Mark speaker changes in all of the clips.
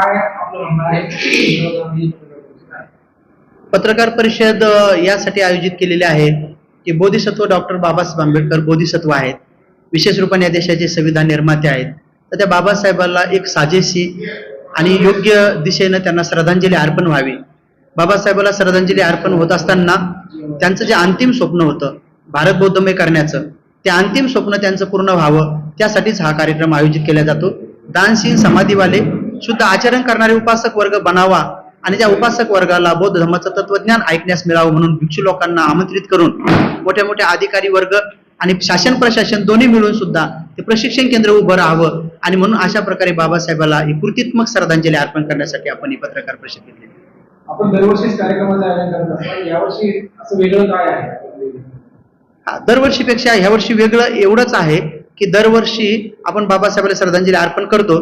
Speaker 1: काय आपलं म्हणणं आहे? पत्रकार परिषद
Speaker 2: यासाठी आयोजित केलेली आहे की बोधिसत्व डॉक्टर बाबासाहेब आंबेडकर बोधिसत्व आहेत. विशेष रूपाने या देशाचे संविधान निर्माते आहेत. तर त्या बाबासाहेबाला एक साजेशी आणि योग्य दिशेनं त्यांना श्रद्धांजली अर्पण व्हावी. बाबासाहेबाला श्रद्धांजली अर्पण होत असताना त्यांचं जे अंतिम स्वप्न होतं भारत बौद्धमय करण्याचं ते अंतिम स्वप्न त्यांचं पूर्ण व्हावं त्यासाठीच हा कार्यक्रम आयोजित केला जातो. दानशील समाधीवाले शुद्ध आचरण करणारे उपासक वर्ग बनावा आणि त्या उपासक वर्गाला बौद्ध धर्माचं तत्वज्ञान ऐकण्यास मिळावं म्हणून भिक्षू लोकांना आमंत्रित करून मोठ्या मोठ्या अधिकारी वर्ग आणि शासन प्रशासन दोन्ही मिळून सुद्धा ते प्रशिक्षण केंद्र उभं राहावं आणि म्हणून अशा प्रकारे बाबासाहेबाला ही कृतीत्मक श्रद्धांजली अर्पण करण्यासाठी आपण ही पत्रकार परिषद घेतली
Speaker 1: आपण दरवर्षीच कार्यक्रमाचं आयोजन करत असतो. यावर्षी असं वेगळं काय आहे?
Speaker 2: हा, दरवर्षीपेक्षा ह्या वर्षी वेगळं एवढंच आहे की दरवर्षी आपण बाबासाहेबाला श्रद्धांजली अर्पण करतो.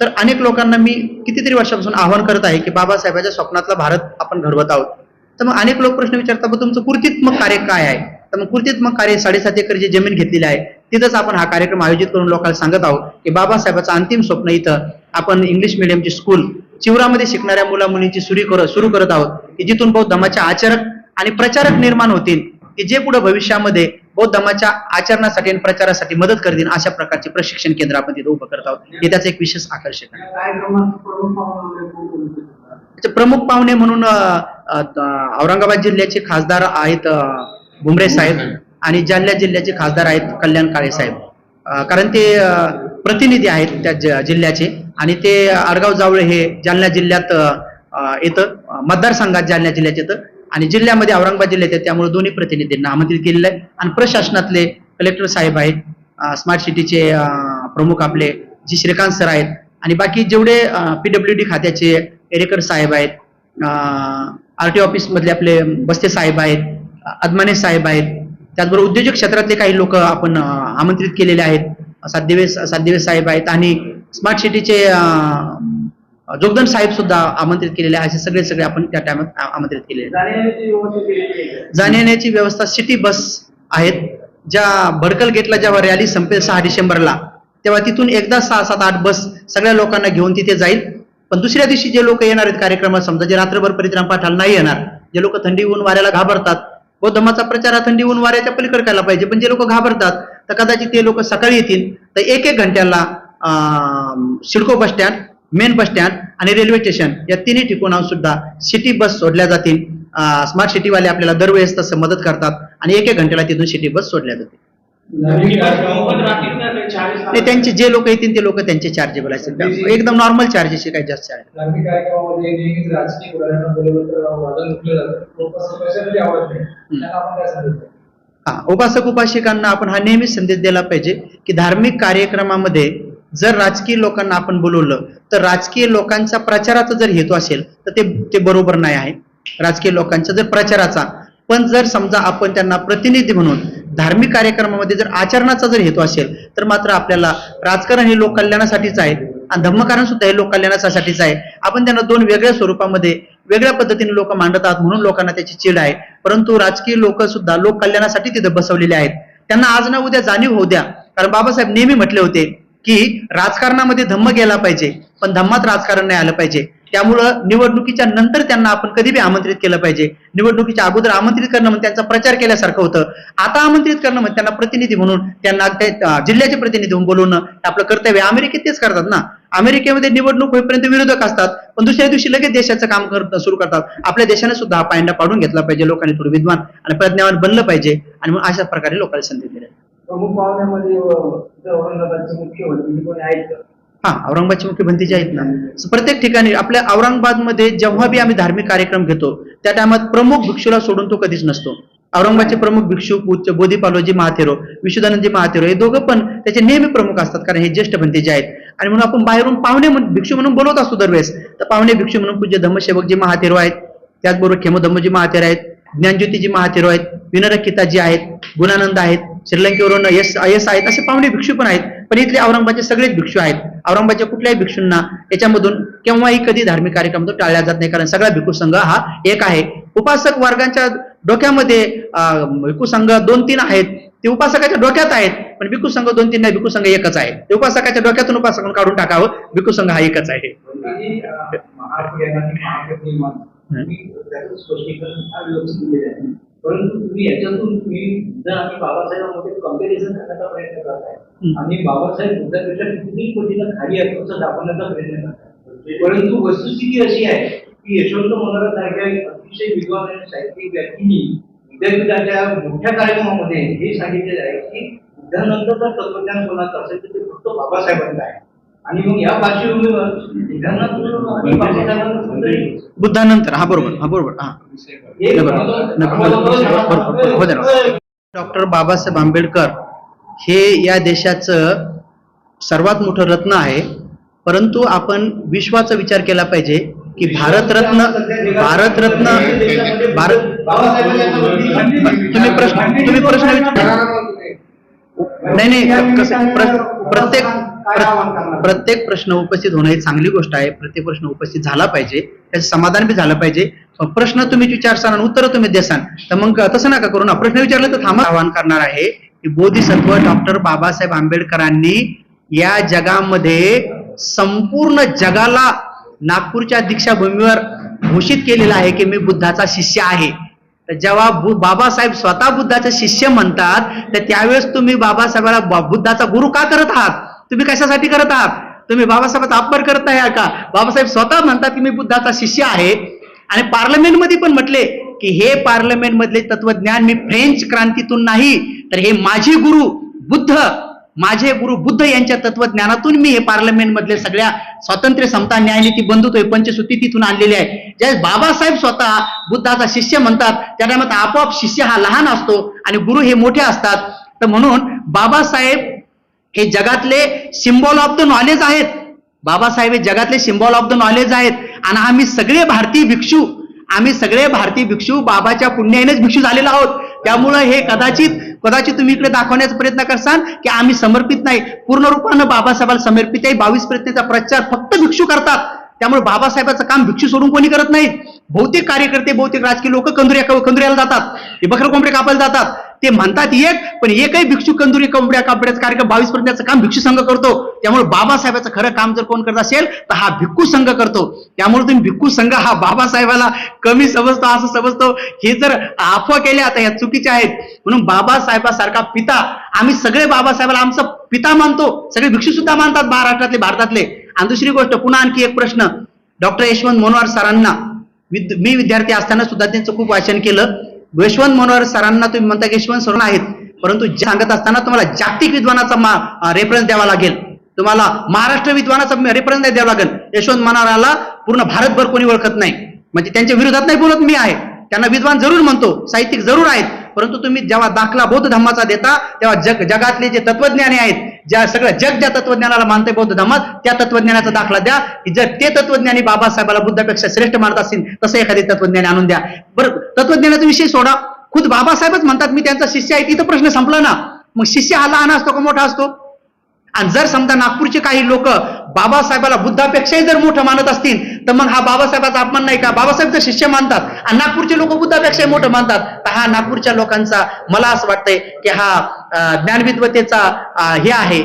Speaker 2: तर अनेक लोकांना मी कितीतरी वर्षापासून आवाहन करत आहे की बाबासाहेबाच्या स्वप्नातला भारत आपण घडवत आहोत. तर मग अनेक लोक प्रश्न विचारतात "बा, तुमचं कृतीत्मक कार्य काय आहे? तर मग कृतीत्मक कार्य साडेसात एकर जी जमीन घेतलेली आहे तिथंच आपण हा कार्यक्रम आयोजित करून लोकांना सांगत आहोत की बाबासाहेबाचं अंतिम स्वप्न इथं आपण इंग्लिश मिडियमची स्कूल चिवरामध्ये शिकणाऱ्या मुला मुलींची सुरू करत सुरू करत आहोत की जिथून बौद्ध धमाचे आचरक आणि प्रचारक निर्माण होतील की जे पुढे भविष्यामध्ये बौद्ध धर्माच्या आचरणासाठी आणि प्रचारासाठी मदत करतील अशा प्रकारचे प्रशिक्षण केंद्र आपण तिथे उभं करत आहोत. हे त्याचं एक विशेष आकर्षण आहे.
Speaker 1: प्रमुख पाहुणे
Speaker 2: म्हणून औरंगाबाद जिल्ह्याचे खासदार आहेत भुमरे साहेब आणि जालना जिल्ह्याचे खासदार आहेत कल्याण काळे साहेब. कारण ते प्रतिनिधी आहेत त्या ज- जिल्ह्याचे आणि ते आडगाव जावळे हे जालना जिल्ह्यात येतं. मतदारसंघात जालना जिल्ह्यात येतं. आणि जिल्ह्यामध्ये औरंगाबाद जिल्ह्यात आहेत त्यामुळे दोन्ही प्रतिनिधींना आमंत्रित केलेलं आहे. आणि प्रशासनातले कलेक्टर साहेब आहेत स्मार्ट सिटीचे प्रमुख आपले जी श्रीकांत सर आहेत. आणि बाकी जेवढे पीडब्ल्यू डी खात्याचे एरेकर साहेब आहेत आर टी ऑफिसमधले आपले बस्ते साहेब आहेत अदमाने साहेब आहेत. त्याचबरोबर उद्योजक क्षेत्रातले काही लोक आपण आमंत्रित केलेले आहेत. सातदिवेस सातदिवेस साहेब आहेत आणि स्मार्ट सिटीचे जोगदन साहेब सुद्धा आमंत्रित केलेले आहेत. असे सगळे सगळे आपण त्या टाइमात आमंत्रित केलेले.
Speaker 1: जाण्यायेण्याची व्यवस्था आहे.
Speaker 2: सिटी बस आहेत. ज्या भडकल गेटला जेव्हा रॅली संपेल सहा डिसेंबरला तेव्हा तिथून एकदा सहा सात आठ बस सगळ्या लोकांना घेऊन तिथे जाईल. पण दुसऱ्या दिवशी जे लोक येणार आहेत कार्यक्रमात समजा जे रात्रभर परित्राम पाठाला नाही येणार जे लोक थंडी ऊन वाऱ्याला घाबरतात बौद्ध धर्माचा प्रचार हा थंडी ऊन वाऱ्याच्या पलीकडे करायला पाहिजे. पण जे लोक घाबरतात तर कदाचित ते लोक सकाळी येतील तर एक एक घंट्याला CIDCO bus stand main bus stand आणि रेल्वे स्टेशन या तिन्ही ठिकाणाहून सुद्धा सिटी बस सोडल्या जातील. स्मार्ट सिटीवाले आपल्याला दरवेळेस तसं मदत करतात आणि एक एक घंट्याला तिथून सिटी बस सोडल्या जातील.
Speaker 1: धार्मिक कार्यक्रमामध्ये राहतील ना ते चाळीस
Speaker 2: आणि त्यांचे जे लोक येतील ते लोक त्यांचे चार्जेबल असतील एकदम नॉर्मल चार्जेस काही जास्त
Speaker 1: जातं
Speaker 2: हा उपासक उपासिकांना आपण हा नेहमीच संदेश दिला पाहिजे की धार्मिक कार्यक्रमामध्ये जर राजकीय लोकांना आपण बोलवलं तर राजकीय लोकांचा प्रचाराचा जर हेतू असेल तर ते ते बरोबर नाही आहे. राजकीय लोकांचा जर प्रचाराचा पण जर समजा आपण त्यांना प्रतिनिधी म्हणून धार्मिक कार्यक्रमामध्ये जर आचरणाचा जर हेतू असेल तर मात्र आपल्याला राजकारण हे लोक कल्याणासाठीच आहे आणि धर्मकारण सुद्धा हे लोक कल्याणासाठीच आहे. आपण त्यांना दोन वेगळ्या स्वरूपामध्ये वेगळ्या पद्धतीने लोक मांडतात म्हणून लोकांना त्याची चीड आहे. परंतु राजकीय लोक सुद्धा लोक कल्याणासाठी तिथे बसवलेले आहेत. त्यांना आज ना उद्या जाणीव होऊ द्या. कारण बाबासाहेब नेहमी म्हटले होते की राजकारणामध्ये धम्म गेला पाहिजे पण धम्मात राजकारण नाही आलं पाहिजे. त्यामुळं निवडणुकीच्या नंतर त्यांना आपण कधी बी आमंत्रित केलं पाहिजे. निवडणुकीच्या अगोदर आमंत्रित करणं म्हणजे त्यांचा प्रचार केल्यासारखं होतं. आता आमंत्रित करणं म्हणजे त्यांना प्रतिनिधी म्हणून त्यांना जिल्ह्याचे प्रतिनिधी म्हणून बोलवणं आपलं कर्तव्य. अमेरिकेत तेच करतात ना. अमेरिकेमध्ये निवडणूक होईपर्यंत विरोधक असतात पण दुसऱ्या दिवशी लगेच देशाचं काम करत सुरू करतात. आपल्या देशाने सुद्धा हा पायंडा पाडून घेतला पाहिजे लोकांनी थोडं विद्वान आणि प्रज्ञावान बनलं पाहिजे. आणि मग अशा प्रकारे लोकांना संधी दिली
Speaker 1: प्रमुख पाहुण्यामध्ये औरंगाबादचे मुख्य मंत्री कोणी आहेत? का?
Speaker 2: हा औरंगाबादचे मुख्य भंतीचे आहेत ना? प्रत्येक ठिकाणी आपल्या औरंगाबादमध्ये जेव्हा बी आम्ही धार्मिक कार्यक्रम घेतो त्या टायमात प्रमुख भिक्षूला सोडून तो कधीच नसतो. औरंगाबादचे प्रमुख भिक्षू पूज्य बोधीपालोजी महाथेरो विशुदानंदजी महाथेरो हे दोघं पण त्याचे नेहमी प्रमुख असतात कारण हे ज्येष्ठ भंतीचे आहेत. आणि म्हणून आपण बाहेरून पाहुणे म्हणून- भिक्षू म्हणून बोलवत असतो दरवेळेस. तर पाहुणे भिक्षू म्हणून पूज्य धम्मसेवकजी महाथेरो आहेत. त्याचबरोबर खेमोधम्मजी महाथेर आहेत. ज्ञानज्योतीजी महाथेरो आहेत. विनरखिताजी आहेत. गुणानंद आहेत. श्रीलंकेवरून यस यस आहेत असे पाहुणे भिक्षू पण आहेत. पण इथले औरंगाबादचे सगळेच भिक्षू आहेत. औरंगाबादच्या कुठल्याही भिक्षूंना याच्यामधून केव्हाही कधी धार्मिक कार्यक्रम तो टाळला जात नाही. कारण सगळा भिक्खू संघ हा एक आहे. उपासक वर्गांच्या डोक्यामध्ये अं, भिक्खू संघ दोन तीन आहेत. ते उपासकाच्या डोक्यात आहेत. पण भिक्खू संघ दोन तीन नाही भिक्खू संघ एकच आहे. ते उपासकाच्या डोक्यातून उपासकांना काढून टाकावं. भिक्खू संघ हा एकच आहे.
Speaker 1: आहे परंतु तुम्ही याच्यातून तुम्ही बुद्ध आणि बाबासाहेबांमध्ये कंपॅरिझन करण्याचा प्रयत्न करताय. आणि बाबासाहेब बुद्धापेक्षा किती पटीनं खाली आहेत असं दाखवण्याचा प्रयत्न करताय परंतु वस्तुस्थिती अशी आहे की यशवंत मनोहर सारख्या अतिशय विद्वान आणि साहित्यिक व्यक्तींनी विद्यापीठाच्या मोठ्या कार्यक्रमामध्ये हे सांगितलेलं आहे की बुद्धानंतर जर तत्वज्ञान कोणाचं असेल तर ते फक्त बाबासाहेबांचं आहे आणि मग या पार्श्वभूमीवर
Speaker 2: बुद्धानंतर. हा बरोबर. हा बरोबर. हा. हो. डॉक्टर बाबासाहेब आंबेडकर हे या देशाचं सर्वात मोठं रत्न आहे. परंतु आपण विश्वाचा विचार केला पाहिजे की भारतरत्न भारतरत्न भारत तुम्ही प्रश्न तुम्ही प्रश्न नाही नाही. कसं प्रत्येक प्र- प्रत्येक प्रश्न उपस्थित होणं ही चांगली गोष्ट आहे. प्रत्येक प्रश्न उपस्थित झाला पाहिजे. त्याचं समाधान बी झालं पाहिजे. प्रश्न तुम्ही विचारसान आणि उत्तर तुम्ही देसान. तर मग तसं नका करू ना. प्रश्न विचारला तर थांबा. आवाहन करणार आहे की बोधिसत्व डॉक्टर बाबासाहेब आंबेडकरांनी या जगामध्ये संपूर्ण जगाला नागपूरच्या दीक्षाभूमीवर घोषित केलेलं आहे की मी बुद्धाचा शिष्य आहे. तर जेव्हा बाबासाहेब स्वतः बुद्धाचे शिष्य म्हणतात तर त्यावेळेस तुम्ही बाबासाहेबाला बुद्धाचा गुरु का करत आहात? तुम्ही कशासाठी करत आहात? तुम्ही बाबासाहेब अपमान करत आहे का? बाबासाहेब स्वतः म्हणतात की मी बुद्धाचा शिष्य आहे. आणि पार्लमेंटमध्ये पण म्हटले की हे पार्लमेंटमधले तत्वज्ञान मी फ्रेंच क्रांतीतून नाही तर हे माझे गुरु बुद्ध माझे गुरु बुद्ध यांच्या तत्वज्ञानातून मी हे पार्लमेंट मधले सगळ्या स्वातंत्र्य समता न्यायनीती बंधुत्व हे पंचसूती तिथून आणलेली आहे. ज्या बाबासाहेब स्वतः बुद्धाचा शिष्य म्हणतात त्या टायमात आपोआप शिष्य हा लहान असतो आणि गुरु हे मोठे असतात. तर म्हणून बाबासाहेब हे जगातले सिम्बॉल ऑफ द नॉलेज आहेत. बाबासाहेब हे जगातले सिम्बॉल ऑफ द नॉलेज आहेत. आणि आम्ही सगळे भारतीय भिक्षू आम्ही सगळे भारतीय भिक्षू बाबाच्या पुण्यानेच भिक्षू झालेलो आहोत. त्यामुळं हे कदाचित कदाचित तुम्ही इकडे दाखवण्याचा प्रयत्न करसाल की आम्ही समर्पित नाही. पूर्ण रूपानं बाबासाहेबाला समर्पित आहे. बावीस प्रयत्नाचा प्रचार फक्त भिक्षू करतात. त्यामुळे बाबासाहेबाचं काम भिक्षू सोडून कोणी करत नाहीत. बहुतेक कार्यकर्ते बहुतेक राजकीय लोक कंदुऱ्या कंदुऱ्याला जातात. हे बकर कोंबडे कापायला जातात. ते म्हणतात एक पण एकही भिक्षू कंदुरी कोंबड्या कापड्याचा कार्यक्रम बावीस पर्यंतचं काम भिक्षू संघ करतो. त्यामुळे बाबासाहेबाचं खरं काम जर कोण करत असेल तर हा भिक्खू संघ करतो. त्यामुळे तुम्ही भिक्खू संघ हा बाबासाहेबाला कमी समजतो असं समजतो. हे जर अफवा केल्या आता या चुकीच्या आहेत. म्हणून बाबासाहेबासारखा पिता आम्ही सगळे बाबासाहेबाला आमचं पिता मानतो. सगळे भिक्षू सुद्धा मानतात महाराष्ट्रातले भारतातले. आणि दुसरी गोष्ट पुन्हा आणखी एक प्रश्न. डॉक्टर यशवंत मनोहर सरांना विद- मी विद्यार्थी असताना सुद्धा त्यांचं खूप वाचन केलं. यशवंत मनोहर सरांना तुम्ही म्हणता की यशवंत सर आहेत परंतु जे सांगत असताना तुम्हाला जागतिक विद्वानाचा रेफरन्स द्यावा लागेल. तुम्हाला महाराष्ट्र विद्वानाचा रेफरन्स द्यावा लागेल. यशवंत मनोहराला पूर्ण भारतभर कोणी ओळखत नाही. म्हणजे त्यांच्या विरोधात नाही बोलत मी आहे. त्यांना विद्वान जरूर म्हणतो साहित्यिक जरूर आहेत. परंतु तुम्ही जेव्हा दाखला बौद्ध धर्माचा देता तेव्हा जग जगातले जे तत्वज्ञानी आहेत ज्या सगळं जग ज्या तत्वज्ञानाला मानते बौद्ध धर्मात त्या तत्वज्ञानाचा दाखला द्या. की जर ते तत्वज्ञानी बाबासाहेबाला बुद्धापेक्षा श्रेष्ठ मानत असतील तसं एखादी तत्वज्ञानी आणून द्या. बरं तत्वज्ञानाचा विषय सोडा. खुद बाबासाहेबच म्हणतात मी त्यांचा शिष्य आहे. तिथं प्रश्न संपला ना. मग शिष्य हा लहान असतो का मोठा असतो? आणि जर समजा नागपूरचे काही लोक बाबासाहेबाला बुद्धापेक्षाही जर मोठं मानत असतील तर मग हा बाबासाहेबाचा अपमान नाही का? बाबासाहेब जर शिष्य मानतात. आणि नागपूरचे लोक बुद्धापेक्षाही मोठं मानतात. तर हा नागपूरच्या लोकांचा मला असं वाटतंय की हा ज्ञानविद्वतेचा हे आहे.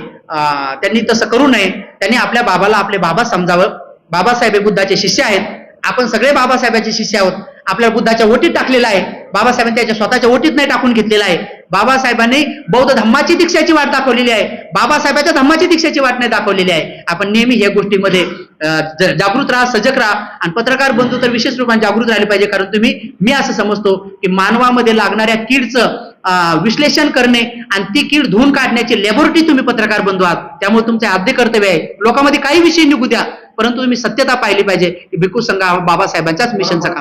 Speaker 2: त्यांनी तसं करू नये. त्यांनी आपल्या बाबाला आपले बाबा समजावं. बाबासाहेब हे बुद्धाचे शिष्य आहेत. आपण सगळे बाबासाहेबांचे शिष्य आहोत. आपल्या बुद्धाच्या ओटीत टाकलेला आहे. बाबासाहेबांनी त्याच्या स्वतःच्या ओटीत नाही टाकून घेतलेला आहे. बाबासाहेबांनी बौद्ध धम्माची दीक्षाची वाट दाखवलेली आहे. बाबासाहेबाच्या धम्माची दीक्षाची वाट नाही दाखवलेली आहे. आपण नेहमी या गोष्टीमध्ये अं, जागृत राहा सजग राहा. आणि पत्रकार बंधू तर विशेष रूपाने जागृत राहिले पाहिजे. कारण तुम्ही मी असं समजतो की मानवामध्ये लागणाऱ्या कीडचं विश्लेषण करणे आणि ती कीड धुवून काढण्याची लॅबोरेटरी तुम्ही पत्रकार बंधू आहात. त्यामुळे तुमचे आद्य कर्तव्य आहे. लोकांमध्ये काही विषय निघू द्या परंतु तुम्ही सत्यता पाहिली पाहिजे. की भिक्खू संघ बाबासाहेबांच्याच मिशनचा काम